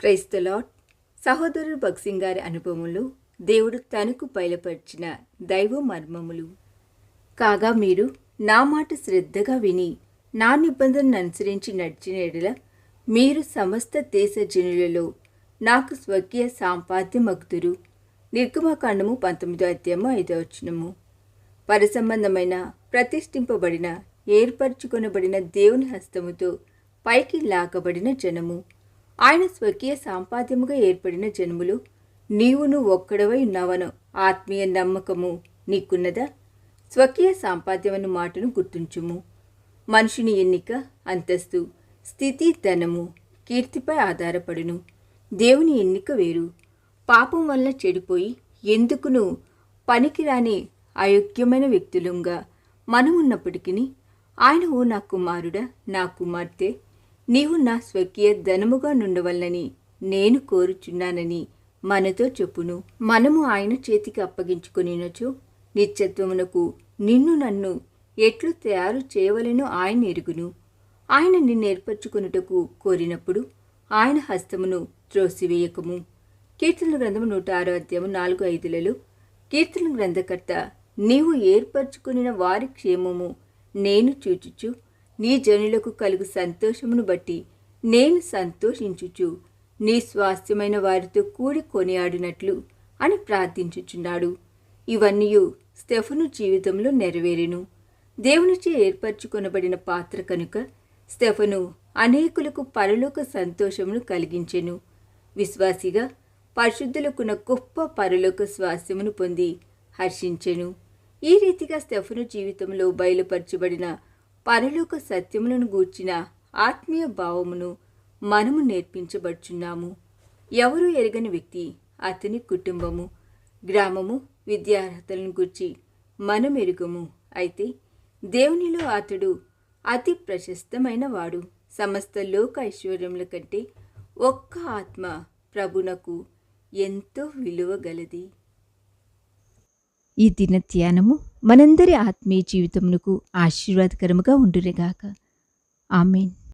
క్రైస్తలాట్ సహోదరుడు భక్సింగ్ గారి అనుభవంలో దేవుడు తనకు బయలుపరిచిన దైవ మర్మములు. కాగా మీరు నా మాట శ్రద్ధగా విని నా నిబంధనను అనుసరించి నడిచిన ఎడల మీరు సమస్త దేశ జనులలో నాకు స్వకీయ సాంపాద్యమగుదురు. నిర్గమకాండము పంతొమ్మిదో అధ్యాయము ఐదో వచ్చినము పరిసంబంధమైన ప్రతిష్ఠింపబడిన ఏర్పరచుకొనబడిన దేవుని హస్తముతో పైకి లాగబడిన జనము. ఆయన స్వకీయ సాంపాద్యముగా ఏర్పడిన జన్ములు. నీవును ఒక్కడవై ఉన్నావను. ఆత్మీయ నమ్మకము నీకున్నదా? స్వకీయ సాంపాద్యమను మాటను గుర్తుంచుము. మనుషుని ఎన్నిక అంతస్తు స్థితి ధనము కీర్తిపై ఆధారపడును. దేవుని ఎన్నిక వేరు. పాపం వల్ల చెడిపోయి ఎందుకును పనికిరాని అయోగ్యమైన వ్యక్తులంగా మనమున్నప్పటికీ ఆయన ఓ నా కుమారుడా నా కుమార్తె నీవు నా స్వకీయ ధనముగా నుండవల్లని నేను కోరుచున్నానని మనతో చెప్పును. మనము ఆయన చేతికి అప్పగించుకునినచు నిత్యత్వమునకు నిన్ను నన్ను ఎట్లు తయారు చేయవలెనో ఆయన ఎరుగును. ఆయన నిన్ను కోరినప్పుడు ఆయన హస్తమును త్రోసివేయకము. కీర్తన గ్రంథము నూట ఆరో అధ్యాయము నాలుగు ఐదులలో కీర్తన గ్రంథకర్త నీవు ఏర్పరచుకుని వారి క్షేమము నేను చూచుచు నీ జనులకు కలుగు సంతోషమును బట్టి నేను సంతోషించుచు నీ స్వాస్థ్యమైన వారితో కూడి కొనియాడినట్లు అని ప్రార్థించుచున్నాడు. ఇవన్నీ స్టెఫను జీవితంలో నెరవేరెను. దేవునిచే ఏర్పరచుకొనబడిన పాత్ర కనుక స్టెఫను అనేకులకు పరలోక సంతోషమును కలిగించెను. విశ్వాసిగా పరిశుద్ధులకున్న గొప్ప పరలోక స్వాస్యమును పొంది హర్షించెను. ఈ రీతిగా స్టెఫను జీవితంలో బయలుపరచబడిన పరలోక సత్యములను గూర్చిన ఆత్మీయ భావమును మనము నేర్పించబడుచున్నాము. ఎవరు ఎరగని వ్యక్తి అతని కుటుంబము గ్రామము విద్యార్హతలను గూర్చి మనం ఎరుగము అయితే దేవునిలో అతడు అతి ప్రశస్తమైన వాడు. సమస్త లోక ఐశ్వర్యముల కంటే ఒక్క ఆత్మ ప్రభునకు ఎంతో విలువ గలది. ఈ దిన ధ్యానము మనందరి ఆత్మీయ జీవితమునకు ఆశీర్వాదకరముగా ఉండునుగాక. ఆమెన్.